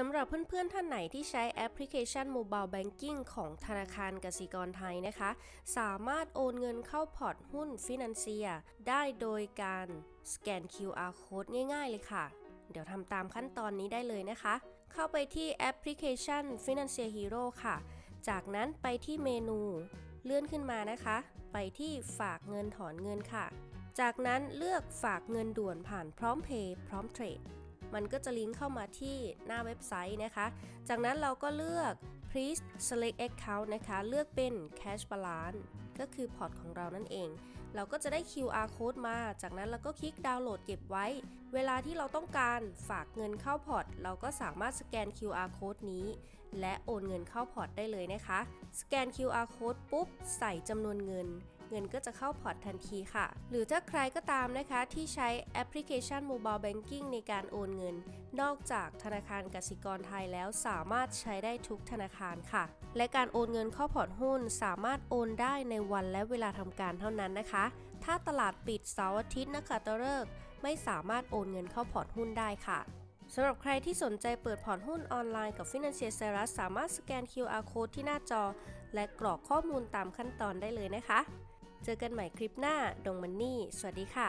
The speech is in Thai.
สำหรับเพื่อนๆ ท่านไหนที่ใช้แอปพลิเคชัน Mobile Banking ของธนาคารกสิกรไทยนะคะ สามารถโอนเงินเข้าพอร์ตหุ้นฟิน a นเซีย ได้โดยการสแกน QR code ง่ายๆเลยค่ะ เดี๋ยวทำตามขั้นตอนนี้ได้เลยนะคะ เข้าไปที่แอปพลิเคชัน Financial Hero ค่ะ จากนั้นไปที่เมนูเลื่อนขึ้นมานะคะ ไปที่ฝากเงินถอนเงินค่ะ จากนั้นเลือกฝากเงินด่วนผ่านพร้อมเพย์พร้อมเทรด มันก็จะลิงก์เข้ามาที่หน้าเว็บไซต์นะคะ จากนั้นเราก็เลือก please select account นะคะ เลือกเป็น cash balance ก็คือพอร์ตของเรานั่นเอง เราก็จะได้ QR code มา จากนั้นเราก็คลิกดาวน์โหลดเก็บไว้ เวลาที่เราต้องการฝากเงินเข้าพอร์ต เราก็สามารถสแกน QR code นี้ และโอนเงินเข้าพอร์ตได้เลยนะคะ สแกน QR code ปุ๊บ ใส่จำนวนเงิน เงินก็จะเข้าพอร์ตทันทีค่ะ หรือถ้าใครก็ตามนะคะที่ใช้แอปพลิเคชัน Mobile Banking ในการโอนเงิน นอกจากธนาคารกสิกรไทยแล้วสามารถใช้ได้ทุกธนาคารค่ะ และการโอนเงินเข้าพอร์ตหุ้น สามารถโอนได้ในวันและเวลาทำการเท่านั้นนะคะ ถ้าตลาดปิดเสาร์อาทิตย์นะคะตะเลิกไม่สามารถโอนเงินเข้าพอร์ตหุ้นได้ค่ะสำหรับใครที่สนใจเปิดพอร์ตหุ้นออนไลน์กับ Financial s e r u s สามารถสแกน QR Code ที่หน้าจอ และกรอกข้อมูลตามขั้นตอนได้เลยนะคะ เจอกันใหม่คลิปหน้าดงมันนี่ สวัสดีค่ะ